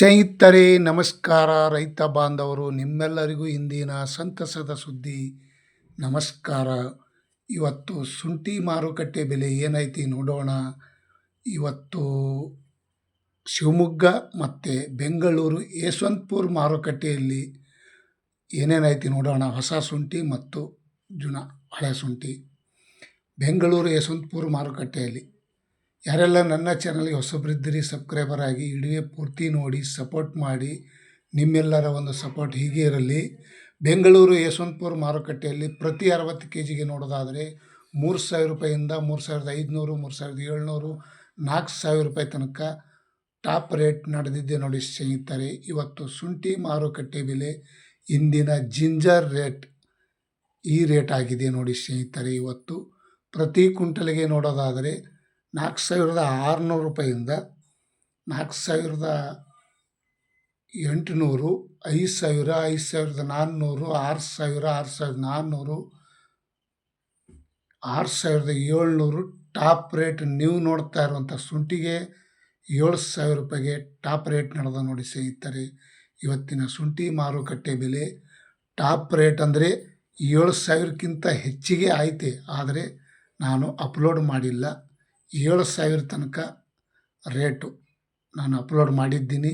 ಸ್ನೇಹಿತರೆ, ನಮಸ್ಕಾರ ರೈತ ಬಾಂಧವರು, ನಿಮ್ಮೆಲ್ಲರಿಗೂ ಇಂದಿನ ಸಂತಸದ ಸುದ್ದಿ. ನಮಸ್ಕಾರ. ಇವತ್ತು ಶುಂಠಿ ಮಾರುಕಟ್ಟೆ ಬೆಲೆ ಏನೈತಿ ನೋಡೋಣ. ಇವತ್ತು ಶಿವಮೊಗ್ಗ ಮತ್ತು ಬೆಂಗಳೂರು ಯಶವಂತಪುರ ಮಾರುಕಟ್ಟೆಯಲ್ಲಿ ಏನೇನೈತಿ ನೋಡೋಣ. ಹೊಸ ಶುಂಠಿ ಮತ್ತು ಜುನ ಹಳೆ ಶುಂಠಿ. ಬೆಂಗಳೂರು ಯಶವಂತಪುರ ಮಾರುಕಟ್ಟೆಯಲ್ಲಿ. ಯಾರೆಲ್ಲ ನನ್ನ ಚಾನಲ್ಗೆ ಹೊಸಬ್ರಿದ್ದಿರಿ, ಸಬ್ಸ್ಕ್ರೈಬರ್ ಆಗಿ ಇಡೀ ಪೂರ್ತಿ ನೋಡಿ, ಸಪೋರ್ಟ್ ಮಾಡಿ, ನಿಮ್ಮೆಲ್ಲರ ಒಂದು ಸಪೋರ್ಟ್ ಹೀಗೆ ಇರಲಿ. ಬೆಂಗಳೂರು ಯಶವಂತಪುರ ಮಾರುಕಟ್ಟೆಯಲ್ಲಿ ಪ್ರತಿ ಅರವತ್ತು ಕೆ ಜಿಗೆ ನೋಡೋದಾದರೆ ಮೂರು ಸಾವಿರ ರೂಪಾಯಿಂದ ಮೂರು ಸಾವಿರದ ಐದುನೂರು, ಮೂರು ಸಾವಿರದ ಏಳ್ನೂರು, ನಾಲ್ಕು ಸಾವಿರ ರೂಪಾಯಿ ತನಕ ಟಾಪ್ ರೇಟ್ ನಡೆದಿದ್ದೆ ನೋಡಿ ಸ್ನೇಹಿತರೆ. ಇವತ್ತು ಶುಂಠಿ ಮಾರುಕಟ್ಟೆ ಬೆಲೆ ಇಂದಿನ ಜಿಂಜರ್ ರೇಟ್ ಈ ರೇಟ್ ಆಗಿದೆ ನೋಡಿ ಸ್ನೇಹಿತರೆ. ಇವತ್ತು ಪ್ರತಿ ಕುಂಟಲಿಗೆ ನೋಡೋದಾದರೆ ನಾಲ್ಕು ಸಾವಿರದ ಆರುನೂರು ರೂಪಾಯಿಂದ ನಾಲ್ಕು ಸಾವಿರದ ಎಂಟುನೂರು, ಐದು ಸಾವಿರ, ಐದು ಸಾವಿರದ ನಾನ್ನೂರು ಆರು ಸಾವಿರ, ಆರು ಸಾವಿರದ ನಾನ್ನೂರು ಆರು ಸಾವಿರದ ಏಳ್ನೂರು ಟಾಪ್ ರೇಟ್ ನೀವು ನೋಡ್ತಾ ಇರುವಂಥ ಶುಂಠಿಗೆ ಏಳು ಸಾವಿರ ರೂಪಾಯಿಗೆ ಟಾಪ್ ರೇಟ್ ನಡೆದ ನೋಡಿ ಸ್ನೇಹಿತರೆ. ಇವತ್ತಿನ ಶುಂಠಿ ಮಾರುಕಟ್ಟೆ ಬೆಲೆ ಟಾಪ್ ರೇಟ್ ಅಂದರೆ ಏಳು ಸಾವಿರಕ್ಕಿಂತ ಹೆಚ್ಚಿಗೆ ಆಯಿತೆ. ಆದರೆ ನಾನು ಅಪ್ಲೋಡ್ ಮಾಡಿಲ್ಲ. ಏಳು ಸಾವಿರ ತನಕ ರೇಟು ನಾನು ಅಪ್ಲೋಡ್ ಮಾಡಿದ್ದೀನಿ.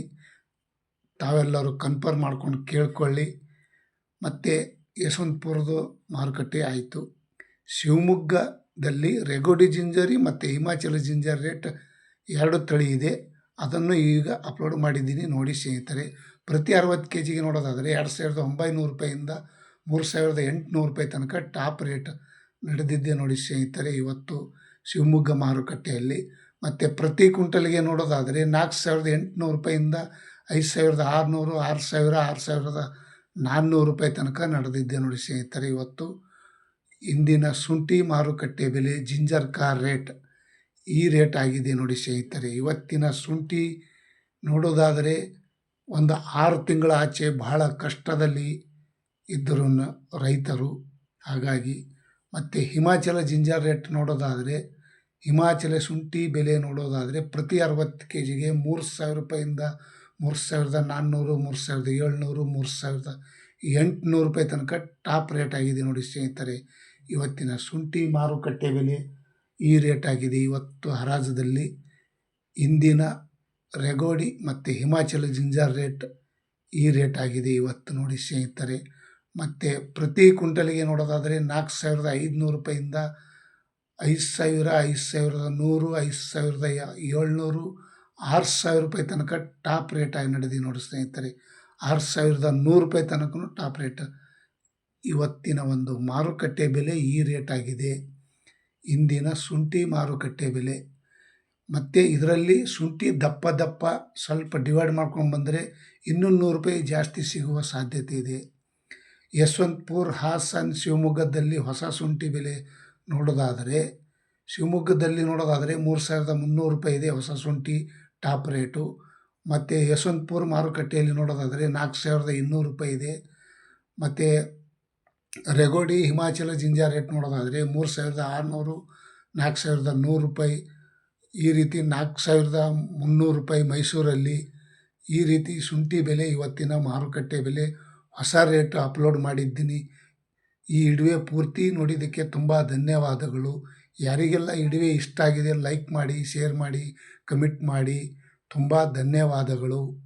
ತಾವೆಲ್ಲರೂ ಕನ್ಫರ್ಮ್ ಮಾಡ್ಕೊಂಡು ಕೇಳ್ಕೊಳ್ಳಿ. ಮತ್ತು ಯಶವಂತಪುರದ್ದು ಮಾರುಕಟ್ಟೆ ಆಯಿತು. ಶಿವಮೊಗ್ಗದಲ್ಲಿ ರೆಗೋಡಿ ಜಿಂಜರಿ ಮತ್ತು ಹಿಮಾಚಲ ಜಿಂಜರ್ ರೇಟ್ ಎರಡು ತಳಿ ಇದೆ. ಅದನ್ನು ಈಗ ಅಪ್ಲೋಡ್ ಮಾಡಿದ್ದೀನಿ. ನೋಡಿ ಸ್ನೇಹಿತರೆ, ಪ್ರತಿ ಅರವತ್ತು ಕೆ ಜಿಗೆ ನೋಡೋದಾದರೆ ಎರಡು ಸಾವಿರದ ಒಂಬೈನೂರು ರೂಪಾಯಿಂದ ಮೂರು ಸಾವಿರದ ಎಂಟುನೂರು ರೂಪಾಯಿ ತನಕ ಟಾಪ್ ರೇಟ್ ನಡೆದಿದ್ದೆ ನೋಡಿ ಸ್ನೇಹಿತರೆ ಇವತ್ತು. ಶಿವಮೊಗ್ಗ ಮಾರುಕಟ್ಟೆಯಲ್ಲಿ. ಮತ್ತು ಪ್ರತಿ ಕುಂಟಲಿಗೆ ನೋಡೋದಾದರೆ ನಾಲ್ಕು ಸಾವಿರದ ಎಂಟುನೂರು ರೂಪಾಯಿಂದ ಐದು ಸಾವಿರದ ಆರುನೂರು, ಆರು ಸಾವಿರ, ಆರು ಸಾವಿರದ ನಾನ್ನೂರು ರೂಪಾಯಿ ತನಕ ನಡೆದಿದ್ದೆ ನೋಡಿ ಸ್ನೇಹಿತರೆ ಇವತ್ತು. ಇಂದಿನ ಶುಂಠಿ ಮಾರುಕಟ್ಟೆ ಬೆಲೆ ಜಿಂಜರ್ ಕಾರ್ ರೇಟ್ ಈ ರೇಟ್ ಆಗಿದೆ ನೋಡಿ ಸ್ನೇಹಿತರೆ. ಇವತ್ತಿನ ಶುಂಠಿ ನೋಡೋದಾದರೆ ಒಂದು ಆರು ತಿಂಗಳ ಆಚೆ ಬಹಳ ಕಷ್ಟದಲ್ಲಿ ಇದ್ದರು ರೈತರು. ಹಾಗಾಗಿ ಮತ್ತು ಹಿಮಾಚಲ ಜಿಂಜರ್ ರೇಟ್ ನೋಡೋದಾದರೆ ಹಿಮಾಚಲ ಶುಂಠಿ ಬೆಲೆ ನೋಡೋದಾದರೆ ಪ್ರತಿ ಅರವತ್ತು ಕೆ ಜಿಗೆ ಮೂರು ಸಾವಿರ ರೂಪಾಯಿಂದ ಮೂರು ಸಾವಿರದ ನಾನ್ನೂರು, ಮೂರು ಸಾವಿರದ ಏಳ್ನೂರು, ಮೂರು ಸಾವಿರದ ಎಂಟುನೂರು ರೂಪಾಯಿ ತನಕ ಟಾಪ್ ರೇಟ್ ಆಗಿದೆ ನೋಡಿ ಸ್ನೇಹಿತರೆ. ಇವತ್ತಿನ ಶುಂಠಿ ಮಾರುಕಟ್ಟೆ ಬೆಲೆ ಈ ರೇಟ್ ಆಗಿದೆ. ಇವತ್ತು ಹರಾಜದಲ್ಲಿ ಇಂದಿನ ರೆಗೋಡಿ ಮತ್ತು ಹಿಮಾಚಲ ಜಿಂಜರ್ ರೇಟ್ ಈ ರೇಟ್ ಆಗಿದೆ ಇವತ್ತು ನೋಡಿ ಸ್ನೇಹಿತರೆ. ಮತ್ತು ಪ್ರತಿ ಕ್ವಿಂಟಲಿಗೆ ನೋಡೋದಾದರೆ ನಾಲ್ಕು ಸಾವಿರದ ಐದುನೂರು ರೂಪಾಯಿಂದ ಐದು ಸಾವಿರ, ಐದು ಸಾವಿರದ ನೂರು, ಐದು ಸಾವಿರದ ಏಳ್ನೂರು, ಆರು ಸಾವಿರ ರೂಪಾಯಿ ತನಕ ಟಾಪ್ ರೇಟಾಗಿ ನಡೆದಿ ನೋಡಿ ಸ್ನೇಹಿತರೆ. ಆರು ಸಾವಿರದ ನೂರು ರೂಪಾಯಿ ತನಕ ಟಾಪ್ ರೇಟ್. ಇವತ್ತಿನ ಒಂದು ಮಾರುಕಟ್ಟೆ ಬೆಲೆ ಈ ರೇಟ್ ಆಗಿದೆ. ಇಂದಿನ ಶುಂಠಿ ಮಾರುಕಟ್ಟೆ ಬೆಲೆ. ಮತ್ತು ಇದರಲ್ಲಿ ಶುಂಠಿ ದಪ್ಪ ದಪ್ಪ ಸ್ವಲ್ಪ ಡಿವೈಡ್ ಮಾಡ್ಕೊಂಡು ಬಂದರೆ ಇನ್ನೂ ನೂರು ರೂಪಾಯಿ ಜಾಸ್ತಿ ಸಿಗುವ ಸಾಧ್ಯತೆ ಇದೆ. ಯಶವಂತಪುರ್, ಹಾಸನ್, ಶಿವಮೊಗ್ಗದಲ್ಲಿ ಹೊಸ ಶುಂಠಿ ಬೆಲೆ ನೋಡೋದಾದರೆ, ಶಿವಮೊಗ್ಗದಲ್ಲಿ ನೋಡೋದಾದರೆ ಮೂರು ಸಾವಿರದ ಮುನ್ನೂರು ರೂಪಾಯಿ ಇದೆ ಹೊಸ ಶುಂಠಿ ಟಾಪ್ ರೇಟು. ಮತ್ತು ಯಶವಂತಪುರ ಮಾರುಕಟ್ಟೆಯಲ್ಲಿ ನೋಡೋದಾದರೆ ನಾಲ್ಕು ಸಾವಿರದ ಇನ್ನೂರು ರೂಪಾಯಿ ಇದೆ. ಮತ್ತು ರೆಗೋಡಿ ಹಿಮಾಚಲ ಜಿಂಜಾ ರೇಟ್ ನೋಡೋದಾದರೆ ಮೂರು ಸಾವಿರದ ಆರುನೂರು, ನಾಲ್ಕು ಸಾವಿರದ ನೂರು ರೂಪಾಯಿ. ಈ ರೀತಿ ನಾಲ್ಕು ಸಾವಿರದ ಮುನ್ನೂರು ರೂಪಾಯಿ ಮೈಸೂರಲ್ಲಿ ಈ ರೀತಿ ಶುಂಠಿ ಬೆಲೆ ಇವತ್ತಿನ ಮಾರುಕಟ್ಟೆ ಬೆಲೆ ಹೊಸ ರೇಟ್ ಅಪ್ಲೋಡ್ ಮಾಡಿದ್ದೀನಿ. ಈ ಇಡುವೆ ಪೂರ್ತಿ ನೋಡಿದ್ದಕ್ಕೆ ತುಂಬ ಧನ್ಯವಾದಗಳು. ಯಾರಿಗೆಲ್ಲ ಇಡುವೆ ಇಷ್ಟ ಆಗಿದೆ ಲೈಕ್ ಮಾಡಿ ಶೇರ್ ಮಾಡಿ ಕಮೆಂಟ್ ಮಾಡಿ, ತುಂಬ ಧನ್ಯವಾದಗಳು.